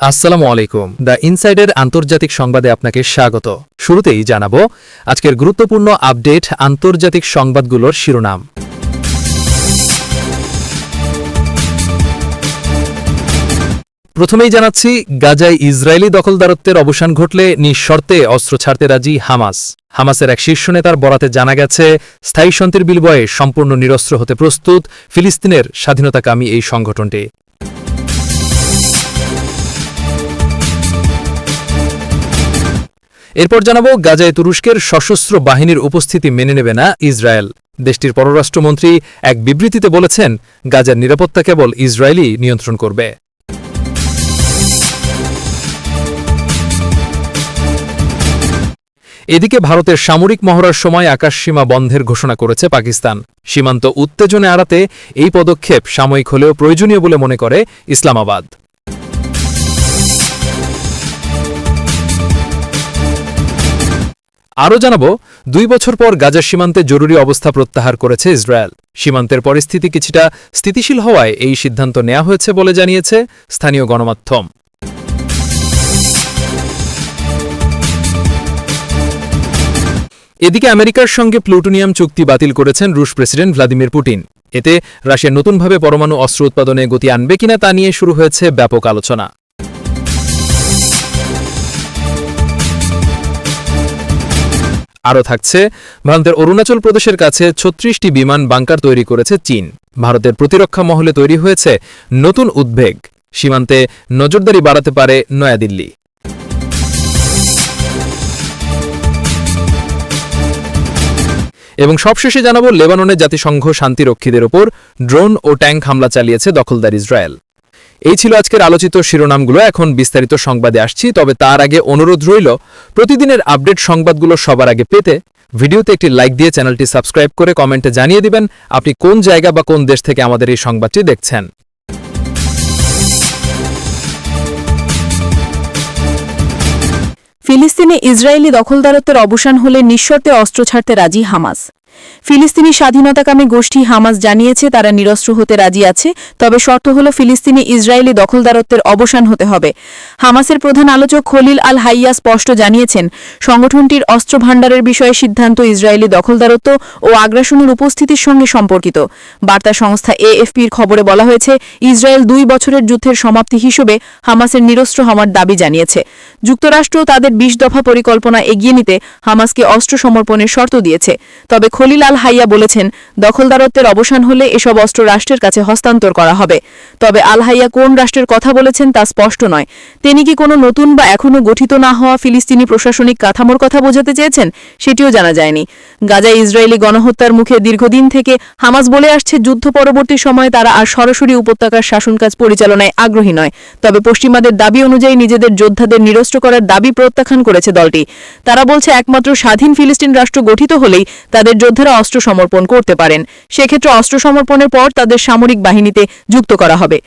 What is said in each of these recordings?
আসসালামু আলাইকুম। দ্য ইনসাইডের আন্তর্জাতিক সংবাদে আপনাকে স্বাগত। শুরুতেই জানাব আজকের গুরুত্বপূর্ণ আপডেট আন্তর্জাতিক সংবাদগুলোর শিরোনাম। প্রথমেই জানাচ্ছি, গাজায় ইসরায়েলি দখলদারত্বের অবসান ঘটলে নিঃশর্তে অস্ত্র ছাড়তে রাজি হামাস। হামাসের এক শীর্ষ নেতার বরাতে জানা গেছে, স্থায়ী শান্তির বিলবয়ে সম্পূর্ণ নিরস্ত্র হতে প্রস্তুত ফিলিস্তিনের স্বাধীনতাকামী এই সংগঠনটি। এরপর জানাব, গাজায় তুরস্কের সশস্ত্র বাহিনীর উপস্থিতি মেনে নেবে না ইসরায়েল। দেশটির পররাষ্ট্রমন্ত্রী এক বিবৃতিতে বলেছেন, গাজার নিরাপত্তা কেবল ইসরায়েলই নিয়ন্ত্রণ করবে। এদিকে ভারতের সামরিক মহড়ার সময় আকাশসীমা বন্ধের ঘোষণা করেছে পাকিস্তান। সীমান্ত উত্তেজনা এড়াতে এই পদক্ষেপ সাময়িক হলেও প্রয়োজনীয় বলে মনে করে ইসলামাবাদ। আরও জানাব, দুই বছর পর গাজার সীমান্তে জরুরি অবস্থা প্রত্যাহার করেছে ইসরায়েল। সীমান্তের পরিস্থিতি কিছুটা স্থিতিশীল হওয়ায় এই সিদ্ধান্ত নেওয়া হয়েছে বলে জানিয়েছে স্থানীয় গণমাধ্যম। এদিকে আমেরিকার সঙ্গে প্লুটোনিয়াম চুক্তি বাতিল করেছেন রুশ প্রেসিডেন্ট ভ্লাদিমির পুটিন এতে রাশিয়া নতুনভাবে পরমাণু অস্ত্র উৎপাদনে গতি আনবে কিনা তা নিয়ে শুরু হয়েছে ব্যাপক আলোচনা। আরও থাকছে। ভারতের অরুণাচল প্রদেশের কাছে ছত্রিশটি বিমান বাংকার তৈরি করেছে চীন। ভারতের প্রতিরক্ষা মহলে তৈরি হয়েছে নতুন উদ্বেগ। সীমান্তে নজরদারি বাড়াতে পারে নয়াদিল্লি। এবং সবশেষে জানাব, লেবাননের জাতিসংঘ শান্তিরক্ষীদের ওপর ড্রোন ও ট্যাঙ্ক হামলা চালিয়েছে দখলদার ইসরায়েল। এই ছিল আজকের আলোচিত শিরোনামগুলো। এখন বিস্তারিত সংবাদে আসছি, তবে তার আগে অনুরোধ রইল, প্রতিদিনের আপডেট সংবাদগুলো সবার আগে পেতে ভিডিওতে একটি লাইক দিয়ে চ্যানেলটি সাবস্ক্রাইব করে কমেন্টে জানিয়ে দিবেন আপনি কোন জায়গা বা কোন দেশ থেকে আমাদের এই সংবাদটি দেখছেন। ফিলিস্তিনে ইসরায়েলি দখলদারত্বের অবসান হলে নিঃশর্তে অস্ত্র ছাড়তে রাজি হামাস। ফিলিস্তিনি স্বাধীনতাকামী গোষ্ঠী হামাস জানিয়েছে তারা নিরস্ত্র হতে রাজি আছে, তবে শর্ত হল ফিলিস্তিনি ইসরায়েলি দখলদারত্বের অবসান হতে হবে। হামাসের প্রধান আলোচক খলিল আল হাইয়া স্পষ্ট জানিয়েছেন, সংগঠনটির অস্ত্র ভাণ্ডারের বিষয়ে সিদ্ধান্ত ইসরায়েলি দখলদারত্ব ও আগ্রাসনের উপস্থিতির সঙ্গে সম্পর্কিত। বার্তা সংস্থা এএফপির খবরে বলা হয়েছে, ইসরায়েল দুই বছরের যুদ্ধের সমাপ্তি হিসেবে হামাসের নিরস্ত্র হওয়ার দাবি জানিয়েছে। যুক্তরাষ্ট্র তাদের বিশ দফা পরিকল্পনা এগিয়ে নিতে হামাসকে অস্ত্র সমর্পণের শর্ত দিয়েছে। তবে খলিল আল হাইয়া বলেছেন, দখলদারত্বের অবসান হলে এসব অস্ত্র রাষ্ট্রের কাছে হস্তান্তর করা হবে। তবে আল হাইয়া কোন রাষ্ট্রের কথা বলেছেন তা স্পষ্ট নয়। তিনি কি কোনো নতুন বা এখনও গঠিত না হওয়া ফিলিস্তিনি প্রশাসনিক কাঠামোর কথা বোঝাতে চেয়েছেন, সেটিও জানা যায়নি। গাজায় ইসরায়েলি গণহত্যার মুখে দীর্ঘদিন থেকে হামাস বলে আসছে, যুদ্ধ পরবর্তী সময়ে তারা আর সরাসরি উপত্যকার শাসনকাজ পরিচালনায় আগ্রহী নয়। তবে পশ্চিমাদের দাবি অনুযায়ী নিজেদের যোদ্ধাদের নিরস্ত্র করার দাবি প্রত্যাখ্যান করেছে দলটি। তারা বলছে, একমাত্র স্বাধীন ফিলিস্তিন রাষ্ট্র গঠিত হলেই তাদের যোদ্ধারা অস্ত্র সমর্পণ করতে পারেন। সেক্ষেত্রে অস্ত্র সমর্পণের পর তাদের সামরিক বাহিনীতে যুক্ত করা হবে।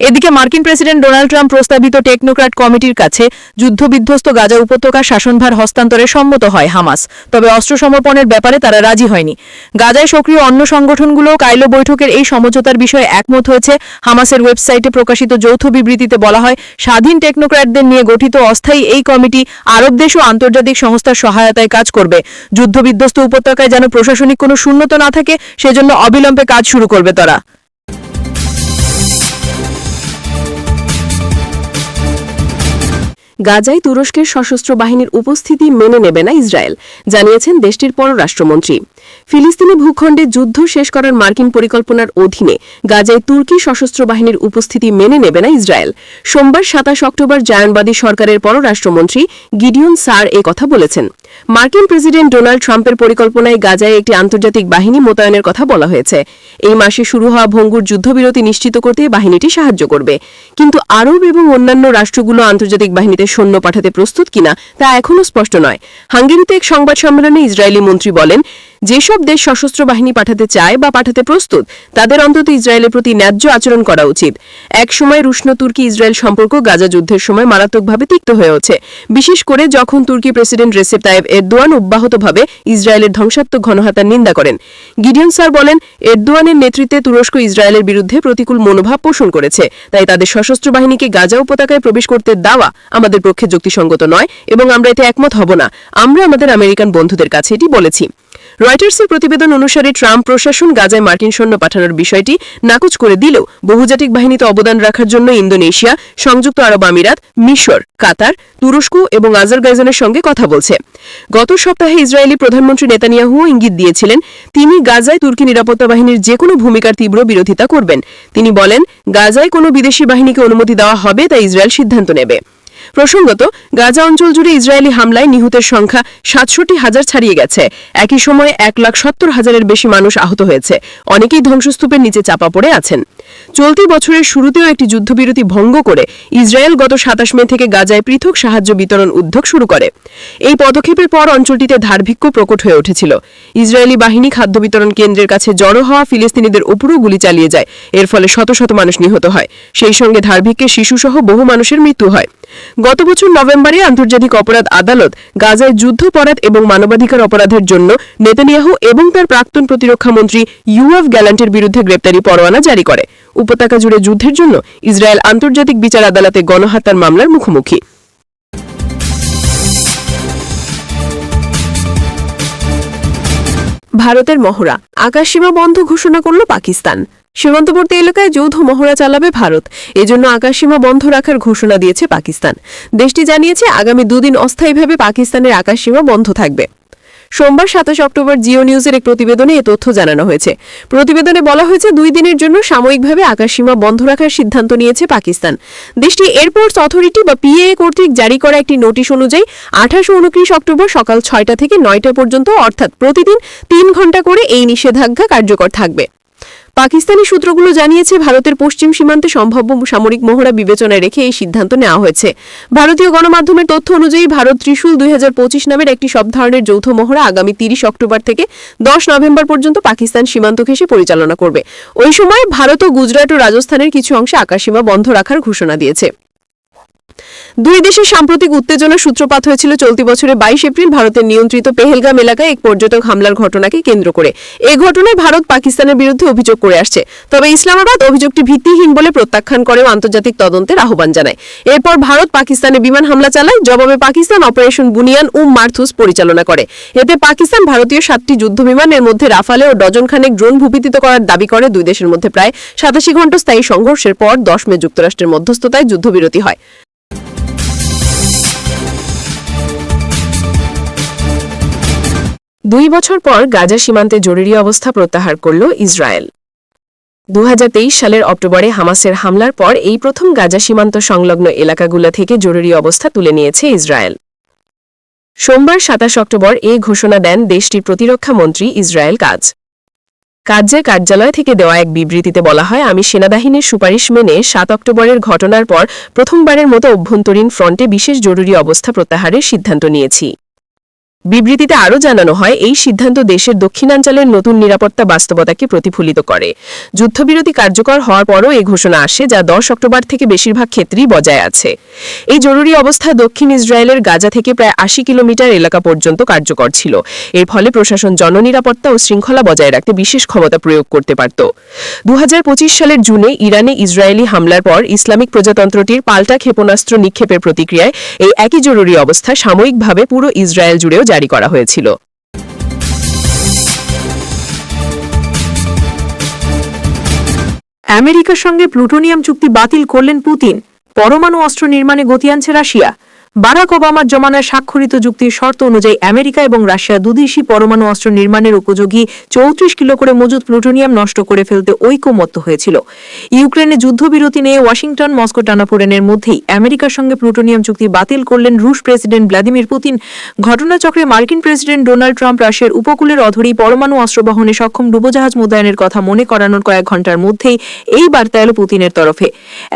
এদিকে মার্কিন প্রেসিডেন্ট ডোনাল্ড ট্রাম্প প্রস্তাবিত টেকনোক্র্যাট কমিটির কাছে যুদ্ধবিধ্বস্ত গাজা উপত্যকার শাসনভার হস্তান্তরে সম্মত হয় হামাস। তবে অস্ত্র সমর্পণের ব্যাপারে তারা রাজি হয়নি। গাজায় সক্রিয় অন্য সংগঠনগুলো কাইলো বৈঠকের এই সমঝোতার বিষয়ে একমত হয়েছে। হামাসের ওয়েবসাইটে প্রকাশিত যৌথ বিবৃতিতে বলা হয়, স্বাধীন টেকনোক্র্যাটদের নিয়ে গঠিত অস্থায়ী এই কমিটি আরব দেশ ও আন্তর্জাতিক সংস্থার সহায়তায় কাজ করবে। যুদ্ধবিধ্বস্ত উপত্যকায় যেন প্রশাসনিক কোনো শূন্যতা না থাকে, সেজন্য অবিলম্বে কাজ শুরু করবে তারা। গাজায় তুরস্কের সশস্ত্র বাহিনীর উপস্থিতি মেনে নেবে না ইসরায়েল জানিয়েছেন দেশটির পররাষ্ট্রমন্ত্রী। ফিলিস্তিনি ভূখণ্ডে যুদ্ধ শেষ করার মার্কিন পরিকল্পনার অধীনে গাজায় তুর্কি সশস্ত্র বাহিনীর উপস্থিতি মেনে নেবে না ইসরায়েল। সোমবার সাতাশ অক্টোবর জায়নবাদী সরকারের পররাষ্ট্রমন্ত্রী গিডিয়ন সার এ কথা বলেছেন। মার্কিন প্রেসিডেন্ট ডোনাল্ড ট্রাম্পের পরিকল্পনায় গাজায় একটি আন্তর্জাতিক বাহিনী মোতায়েনের কথা বলা হয়েছে। এই মাসে শুরু হওয়া ভঙ্গুর যুদ্ধবিরতি নিশ্চিত করতে বাহিনীটি সাহায্য করবে। কিন্তু আরব এবং অন্যান্য রাষ্ট্রগুলো আন্তর্জাতিক বাহিনীতে সৈন্য পাঠাতে প্রস্তুত কিনা তা এখনও স্পষ্ট নয়। হাঙ্গেরিতে এক সংবাদ সম্মেলনে ইসরায়েলি মন্ত্রী বলেন যেসব যেসব দেশ সশস্ত্র বাহিনী পাঠাতে চায় বা পাঠাতে প্রস্তুত, তাদের অন্তত ইসরায়েলের প্রতি ন্যায্য আচরণ করা উচিত। এক সময় রুশ তুর্কি ইসরায়েল সম্পর্ক গাজা যুদ্ধের সময় মারাত্মকভাবে তিক্ত হয়ে ওঠে। বিশেষ করে যখন তুর্কি প্রেসিডেন্ট রেসেপ তায়েব এরদোয়ান অব্যাহতভাবে ইসরায়েলের ধ্বংসাত্মক ঘনহাতার নিন্দা করেন। গিডিয়ন স্যার বলেন, এরদোয়ানের নেতৃত্বে তুরস্ক ইসরায়েলের বিরুদ্ধে প্রতিকূল মনোভাব পোষণ করেছে। তাই তাদের সশস্ত্র বাহিনীকে গাজা উপত্যকায় প্রবেশ করতে দেওয়া আমাদের পক্ষে যুক্তিসঙ্গত নয় এবং আমরা এতে একমত হব না। আমরা আমাদের আমেরিকান বন্ধুদের কাছে এটি বলেছি। রয়টার্সের প্রতিবেদন অনুসারে ট্রাম্প প্রশাসন গাজায় মার্কিন সৈন্য পাঠানোর বিষয়টি নাকচ করে দিলেও বহুজাতিক বাহিনীতে অবদান রাখার জন্য ইন্দোনেশিয়া, সংযুক্ত আরব আমিরাত, মিশর, কাতার, তুরস্ক এবং আজারগাইজানের সঙ্গে কথা বলছে। গত সপ্তাহে ইসরায়েলি প্রধানমন্ত্রী নেতানিয়াহু ইঙ্গিত দিয়েছিলেন, তিনি গাজায় তুর্কি নিরাপত্তা বাহিনীর যে কোনো ভূমিকার তীব্র বিরোধিতা করবেন। তিনি বলেন, গাজায় কোনো বিদেশি বাহিনীকে অনুমতি দেওয়া হবে তা ইসরায়েল সিদ্ধান্ত নেবে। প্রসঙ্গত, গাজা অঞ্চল জুড়ে ইসরায়েলি হামলায় নিহতের সংখ্যা সাতষট্টি হাজার ছাড়িয়ে গেছে। একই সময়ে এক লাখ সত্তর হাজারের বেশি মানুষ আহত হয়েছে। অনেকেই ধ্বংসস্তূপের নিচে চাপা পড়ে আছেন। চলতি বছরের শুরুতেও একটি যুদ্ধবিরতি ভঙ্গ করে ইসরায়েল গত সাতাশ মে থেকে গাজায় পৃথক সাহায্য বিতরণ উদ্যোগ শুরু করে। এই পদক্ষেপের পর অঞ্চলটিতে ধার্ভিক্য প্রকট হয়ে উঠেছিল। ইসরায়েলি বাহিনী খাদ্য বিতরণ কেন্দ্রের কাছে জড়ো হওয়া ফিলিস্তিনিদের উপরও গুলি চালিয়ে যায়। এর ফলে শত শত মানুষ নিহত হয়। সেই সঙ্গে ধার্ভিক্যে শিশুসহ বহু মানুষের মৃত্যু হয়। গত বছর নভেম্বরে আন্তর্জাতিক অপরাধ আদালত গাজায় যুদ্ধাপরাধ এবং মানবাধিকার অপরাধের জন্য নেতানিয়াহু এবং তার প্রাক্তন প্রতিরক্ষা মন্ত্রী ইউএফ গ্যালান্টের বিরুদ্ধে গ্রেপ্তারি পরোয়ানা জারি করে। উপত্যকা জুড়ে যুদ্ধের জন্য ইসরায়েল আন্তর্জাতিক বিচার আদালতে গণহত্যার মামলার মুখোমুখি। ভারতের মহড়া আকাশসীমা বন্ধ ঘোষণা করল পাকিস্তান। সীমান্তবর্তী এলাকায় যৌথ মহড়া চালাবে ভারত। এজন্য আকাশসীমা বন্ধ রাখার ঘোষণা দিয়েছে পাকিস্তান। দেশটি জানিয়েছে, আগামী দুদিন অস্থায়ীভাবে পাকিস্তানের আকাশসীমা বন্ধ থাকবে। সোমবার সাতাশ অক্টোবর জিও নিউজের এক প্রতিবেদনে এ তথ্য জানানো হয়েছে। প্রতিবেদনে বলা হয়েছে, দুই দিনের জন্য সাময়িকভাবে আকাশসীমা বন্ধ রাখার সিদ্ধান্ত নিয়েছে পাকিস্তান। দেশটি এয়ারপোর্টস অথরিটি বা পিএ কর্তৃক জারি করা একটি নোটিশ অনুযায়ী আঠাশ উনত্রিশ অক্টোবর সকাল ছয়টা থেকে নয়টা পর্যন্ত, অর্থাৎ প্রতিদিন তিন ঘণ্টা করে এই নিষেধাজ্ঞা কার্যকর থাকবে। পাকিস্তানি সূত্রগুলো জানিয়েছে, ভারতের পশ্চিম সীমান্তে সম্ভাব্য সামরিক মহড়া বিবেচনায় রেখে এই সিদ্ধান্ত নেওয়া হয়েছে। ভারতীয় গণমাধ্যমের তথ্য অনুযায়ী, ভারত ত্রিশূল দুই হাজার পঁচিশ নামের একটি সব ধরনের যৌথ মহড়া আগামী তিরিশ অক্টোবর থেকে দশ নভেম্বর পর্যন্ত পাকিস্তান সীমান্ত ঘেঁষে পরিচালনা করবে। ওই সময় ভারত ও গুজরাট ও রাজস্থানের কিছু অংশে আকাশসীমা বন্ধ রাখার ঘোষণা দিয়েছে। দুই দেশের সাম্প্রতিক উত্তেজনার সূত্রপাত হয়েছিল চলতি বছরের বাইশ এপ্রিল ভারতের নিয়ন্ত্রিত পেহেলগাম এলাকায় এক পর্যটক হামলার ঘটনাকে কেন্দ্র করে। এই ঘটনায় ভারত পাকিস্তানের বিরুদ্ধে অভিযোগ করে আসছে। তবে ইসলামাবাদ অভিযোগটি ভিত্তিহীন বলে প্রত্যাখ্যান করেও আন্তর্জাতিক তদন্তের আহ্বান জানায়। এরপর ভারত পাকিস্তানে বিমান হামলা চালায়। জবাবে পাকিস্তান অপারেশন বুনিয়ান উম মার্থুস পরিচালনা করে। এতে পাকিস্তান ভারতীয় সাতটি যুদ্ধবিমানের মধ্যে রাফালে ও ডজন খানেক ড্রোন ভূপিতিত করার দাবি করে। দুই দেশের মধ্যে প্রায় সাতাশি ঘণ্টা স্থায়ী সংঘর্ষের পর দশ মে যুক্তরাষ্ট্রের মধ্যস্থতায় যুদ্ধবিরতি হয়। দুই বছর পর গাজা সীমান্তে জরুরি অবস্থা প্রত্যাহার করল ইসরায়েল। দু হাজার তেইশ সালের অক্টোবরে হামাসের হামলার পর এই প্রথম গাজা সীমান্ত সংলগ্ন এলাকাগুলো থেকে জরুরি অবস্থা তুলে নিয়েছে ইসরায়েল। সোমবার সাতাশ অক্টোবর এ ঘোষণা দেন দেশটির প্রতিরক্ষা মন্ত্রী ইসরায়েল কাজ। কাজের কার্যালয় থেকে দেওয়া এক বিবৃতিতে বলা হয়, আমি সেনাবাহিনীর সুপারিশ মেনে সাত অক্টোবরের ঘটনার পর প্রথমবারের মতো অভ্যন্তরীণ ফ্রন্টে বিশেষ জরুরি অবস্থা প্রত্যাহারের সিদ্ধান্ত নিয়েছি। বিবৃতিতে আরও জানানো হয়, এই সিদ্ধান্ত দেশের দক্ষিণাঞ্চলের নতুন নিরাপত্তা বাস্তবতাকে প্রতিফলিত করে। যুদ্ধবিরতি কার্যকর হওয়ার পরও এই ঘোষণা আসে, যা দশ অক্টোবর থেকে বেশিরভাগ ক্ষেত্রেই বজায় আছে। এই জরুরি অবস্থা দক্ষিণ ইসরায়েলের গাজা থেকে প্রায় আশি কিলোমিটার এলাকা পর্যন্ত কার্যকর ছিল। এর ফলে প্রশাসন জননিরাপত্তা ও শৃঙ্খলা বজায় রাখতে বিশেষ ক্ষমতা প্রয়োগ করতে পারত। দু হাজার পঁচিশ সালের জুনে ইরানে ইসরায়েলি হামলার পর ইসলামিক প্রজাতন্ত্রটির পাল্টা ক্ষেপণাস্ত্র নিক্ষেপের প্রতিক্রিয়ায় এই একই জরুরি অবস্থা সাময়িকভাবে পুরো ইসরায়েল জুড়েও জারি করা হয়েছিল। আমেরিকার সঙ্গে প্লুটোনিয়াম চুক্তি বাতিল করলেন পুতিন। পরমাণু অস্ত্র নির্মাণে গতি আনছে রাশিয়া। বারাক ওবামার জমানায় স্বাক্ষরিত যুক্তির শর্ত অনুযায়ী আমেরিকা এবং রাশিয়া দুদেশই পরমাণু অস্ত্র নির্মাণের উপযোগী চৌত্রিশ কিলো করে মজুদ প্লুটোনিয়াম নষ্ট করে ফেলতে ঐকমত্য হয়েছিল। ইউক্রেনে যুদ্ধবিরতি নিয়ে ওয়াশিংটন, মস্কো টানাপোড়েনের মধ্যেই আমেরিকার সঙ্গে প্লুটোনিয়াম চুক্তি বাতিল করলেন রুশ প্রেসিডেন্ট ভ্লাদিমির পুতিন। ঘটনাচক্রে মার্কিন প্রেসিডেন্ট ডোনাল্ড ট্রাম্প রাশিয়ার উপকূলের অধরেই পরমাণু অস্ত্র বহনে সক্ষম ডুবোজাহাজ মোতায়েনের কথা মনে করানোর কয়েক ঘণ্টার মধ্যেই এই বার্তা এলো পুতিনের তরফে।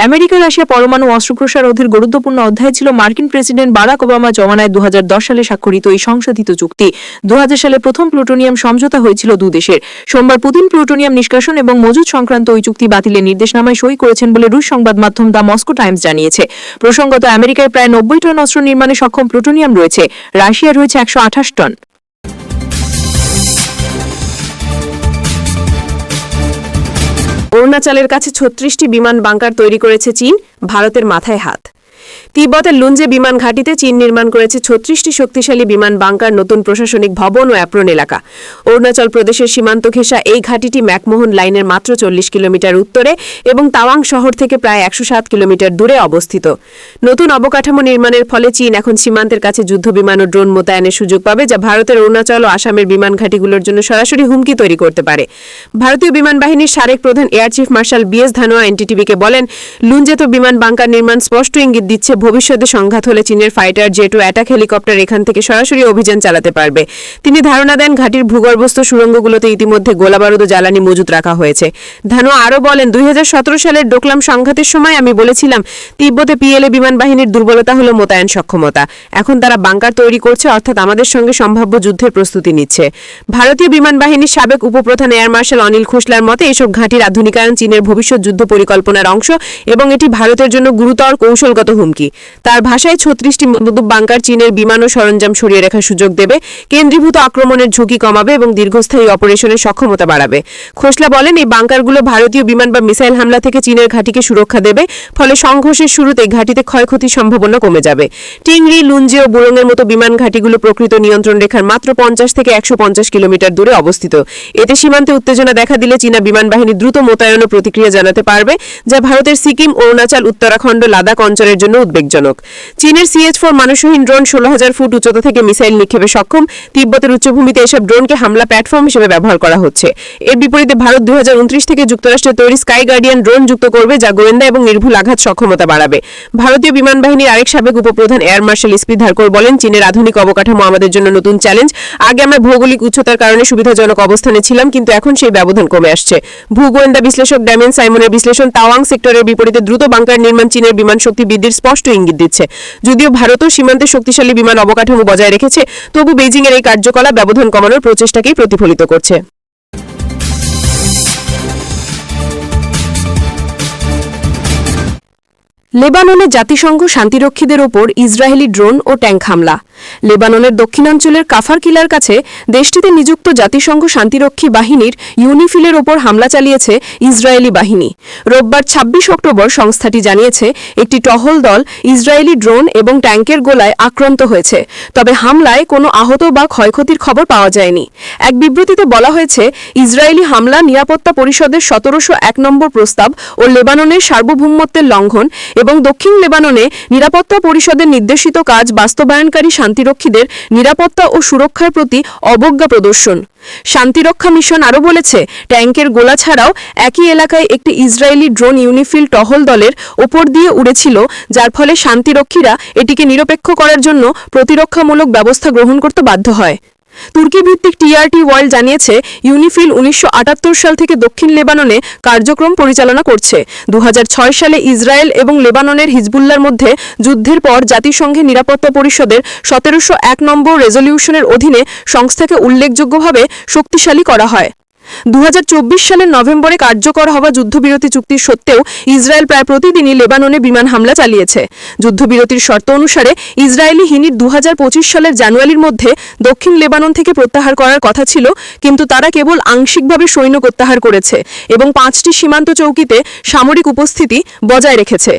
আমেরিকা রাশিয়া পরমাণু অস্ত্র প্রসার অধীর গুরুত্বপূর্ণ অধ্যায় ছিল মার্কিন প্রেসিডেন্ট প্রেসিডেন্ট বারাক ওবামা জমানায় দু হাজার দশ সালে স্বাক্ষরিত এই সংশোধিত চুক্তি দুই হাজার সালে প্রথম প্লুটোনিয়াম সমঝোতা হয়েছিল দুদেশের সোমবার পুতিন প্লুটোনিয়াম নিষ্কাশন এবং মজুদ সংক্রান্ত ওই চুক্তি বাতিলের নির্দেশনামায় সই করেছেন বলে রুশ সংবাদ মাধ্যম দ্য মস্কো টাইমস জানিয়েছে। প্রসঙ্গত, আমেরিকায় প্রায় নব্বই টন অস্ত্র নির্মাণে সক্ষম প্লুটোনিয়াম রয়েছে। রাশিয়ার রয়েছে একশো আঠাশ টন। অরুণাচলের কাছে ছত্রিশটি বিমান বাংকার তৈরি করেছে চীন, ভারতের মাথায় হাত। তিব্বতের লুঞ্জে বিমান ঘাঁটিতে চীন নির্মাণ করেছে ছত্রিশটি শক্তিশালী বিমান বাংকার নতুন প্রশাসনিক ভবন ও অ্যাপ্রন এলাকা। অরুণাচল প্রদেশের সীমান্ত ঘেঁষা এই ঘাঁটিটি ম্যাকমোহন লাইনের মাত্র চল্লিশ কিলোমিটার উত্তরে এবং তাওয়াং শহর থেকে প্রায় একশো সাত কিলোমিটার দূরে অবস্থিত। নতুন অবকাঠামো নির্মাণের ফলে চীন এখন সীমান্তের কাছে যুদ্ধ বিমান ও ড্রোন মোতায়েনের সুযোগ পাবে, যা ভারতের অরুণাচল ও আসামের বিমান ঘাঁটিগুলোর জন্য সরাসরি হুমকি তৈরি করতে পারে। ভারতীয় বিমান বাহিনীর সাবেক প্রধান air chief marshal BS Dhanoa এনটিটিভিকে বলেন লুঞ্জেতো বিমান বাংকার নির্মাণ স্পষ্ট ইঙ্গিত দিচ্ছে ভবিষ্যতে সংঘাত হলে চীনের ফাইটার জেট ও অ্যাটাক হেলিকপ্টার এখান থেকে সরাসরি অভিযান চালাতে পারবে। তিনি ধারণা দেন, ঘাটির ভূগর্ভস্থ সুড়ঙ্গগুলোতে ইতিমধ্যে গোলাবারুদ ও জ্বালানি মজুত রাখা হয়েছে। ধানোয়া আরও বলেন, দুই হাজার সতেরো সালের ডোকলাম সংঘাতের সময় আমি বলেছিলাম, তিব্বতে পিএলএ বিমান বাহিনীর দুর্বলতা হল মোতায়েন সক্ষমতা। এখন তারা বাংকার তৈরি করছে, অর্থাৎ আমাদের সঙ্গে সম্ভাব্য যুদ্ধের প্রস্তুতি নিচ্ছে। ভারতীয় বিমান বাহিনীর সাবেক উপপ্রধান এয়ার মার্শাল অনিল খোসলার মতে, এসব ঘাঁটির আধুনিকায়ন চীনের ভবিষ্যৎ যুদ্ধ পরিকল্পনার অংশ এবং এটি ভারতের জন্য গুরুতর কৌশলগত হুমকি। তার ভাষায় ছত্রিশটি বাংকার চীনের বিমান ও সরঞ্জাম সরিয়ে রাখার সুযোগ দেবে, কেন্দ্রীভূত আক্রমণের ঝুঁকি কমাবে এবং দীর্ঘস্থায়ী অপারেশনের সক্ষমতা বাড়াবে। খোসলা বলেন, এই বাংকারগুলো ভারতীয় বিমান বা মিসাইল হামলা থেকে চীনের ঘাঁটিকে সুরক্ষা দেবে, ফলে সংঘর্ষের শুরুতে ঘাঁটিতে ক্ষয়ক্ষতির সম্ভাবনা কমে যাবে। টিংরি লুঞ্জে ও বুরংয়ের মতো বিমান ঘাঁটিগুলো প্রকৃত নিয়ন্ত্রণ রেখার মাত্র পঞ্চাশ থেকে একশো পঞ্চাশ কিলোমিটার দূরে অবস্থিত। এতে সীমান্তে উত্তেজনা দেখা দিলে চীনা বিমান বাহিনী দ্রুত মোতায়েন ও প্রতিক্রিয়া জানাতে পারবে, যা ভারতের সিকিম, অরুণাচল, উত্তরাখণ্ড, লাদাখ অঞ্চলের জন্য উদ্বেগজনক। চীনের সিএচ ফোর মানুষহীন ড্রোন ষোলো হাজার ফুট উচ্চতা থেকে মিসাইল নিক্ষেপে সক্ষম। তিব্বতের উচ্চভূমিতে এসব ড্রোনকে হামলা প্ল্যাটফর্ম হিসেবে ব্যবহার করা হচ্ছে। এর বিপরীতে ভারত দুই থেকে যুক্তরাষ্ট্রের তৈরি স্কাই গার্ডিয়ান ড্রোন যুক্ত করবে, যা গোয়েন্দা এবং নির্ভুল আঘাত সক্ষমতা বাড়াবে। ভারতীয় বিমান বাহিনীর আরেক সাবেক উপপ্রধান এয়ার মার্শাল ইসপি ধারকর বলেন, চীনের আধুনিক অবকাঠামো আমাদের জন্য নতুন চ্যালেঞ্জ। আগে আমরা ভৌগোলিক উচ্চতার কারণে সুবিধাজনক অবস্থানে ছিলাম, কিন্তু এখন সেই ব্যবধান কমে আসছে। ভূগোয়েন্দা বিশ্লেষক ড্যামেন সাইমনের বিশ্লেষণ, তাওয়াং সেক্টরের বিপরীতে দ্রুত বাংকার নির্মাণ চীনের বিমান শক্তি বৃদ্ধির স্পষ্ট ইঙ্গিত দিচ্ছে। যদিও ভারতও সীমান্তে শক্তিশালী বিমান অবকাঠামো বজায় রেখেছে, তবু বেজিং এর এই কার্যকলাপ ব্যবধান কমানোর প্রচেষ্টাকেই প্রতিফলিত করছে। লেবাননে জাতিসংঘ শান্তিরক্ষীদের ওপর ইসরায়েলি ড্রোন ও ট্যাঙ্ক হামলা। লেবাননের দক্ষিণাঞ্চলের কাফার কিলার কাছে দেশটিতে নিযুক্ত জাতিসংঘ শান্তিরক্ষী বাহিনীর ইউনিফিলের ওপর হামলা চালিয়েছে ইসরায়েলি বাহিনী। রোববার ২৬ অক্টোবর সংস্থাটি জানিয়েছে, একটি টহল দল ইসরায়েলি ড্রোন এবং ট্যাঙ্কের গোলায় আক্রান্ত হয়েছে। তবে হামলায় কোনো আহত বা ক্ষয়ক্ষতির খবর পাওয়া যায়নি। এক বিবৃতিতে বলা হয়েছে, ইসরায়েলি হামলা নিরাপত্তা পরিষদের সতেরোশো এক নম্বর প্রস্তাব ও লেবাননের সার্বভৌমত্বের লঙ্ঘন এবং দক্ষিণ লেবাননে নিরাপত্তা পরিষদের নির্দেশিত কাজ বাস্তবায়নকারী শান্তিরক্ষীদের নিরাপত্তা ও সুরক্ষার প্রতি অবজ্ঞা প্রদর্শন। শান্তিরক্ষা মিশন আরও বলেছে ট্যাঙ্কের গোলা ছাড়াও একই এলাকায় একটি ইসরায়েলি ড্রোন ইউনিফিল টহল দলের ওপর দিয়ে উড়েছিল, যার ফলে শান্তিরক্ষীরা এটিকে নিরপেক্ষ করার জন্য প্রতিরক্ষামূলক ব্যবস্থা গ্রহণ করতে বাধ্য হয়। তুর্কি ভিত্তিক টিআরটি ওয়ার্ল্ড জানিয়েছে, ইউনিফিল উনিশশো আটাত্তর সাল থেকে দক্ষিণ লেবাননে কার্যক্রম পরিচালনা করছে। দু হাজার ছয় সালে ইসরায়েল এবং লেবাননের হিজবুল্লার মধ্যে যুদ্ধের পর জাতিসংঘের নিরাপত্তা পরিষদের সতেরোশো এক নম্বর রেজলিউশনের অধীনে সংস্থাকে উল্লেখযোগ্যভাবে শক্তিশালী করা হয়। দু হাজার চব্বিশ সালের নভেম্বরে কার্যকর হওয়া যুদ্ধবিরতি চুক্তির সত্ত্বেও ইসরায়েল প্রায় প্রতিদিনই লেবাননে বিমান হামলা চালিয়েছে। যুদ্ধবিরতির শর্ত অনুসারে ইসরায়েলি হিনির দু সালের জানুয়ারির মধ্যে দক্ষিণ লেবানন থেকে প্রত্যাহার করার কথা ছিল, কিন্তু তারা কেবল আংশিকভাবে সৈন্য প্রত্যাহার করেছে এবং পাঁচটি সীমান্ত চৌকিতে সামরিক উপস্থিতি বজায় রেখেছে।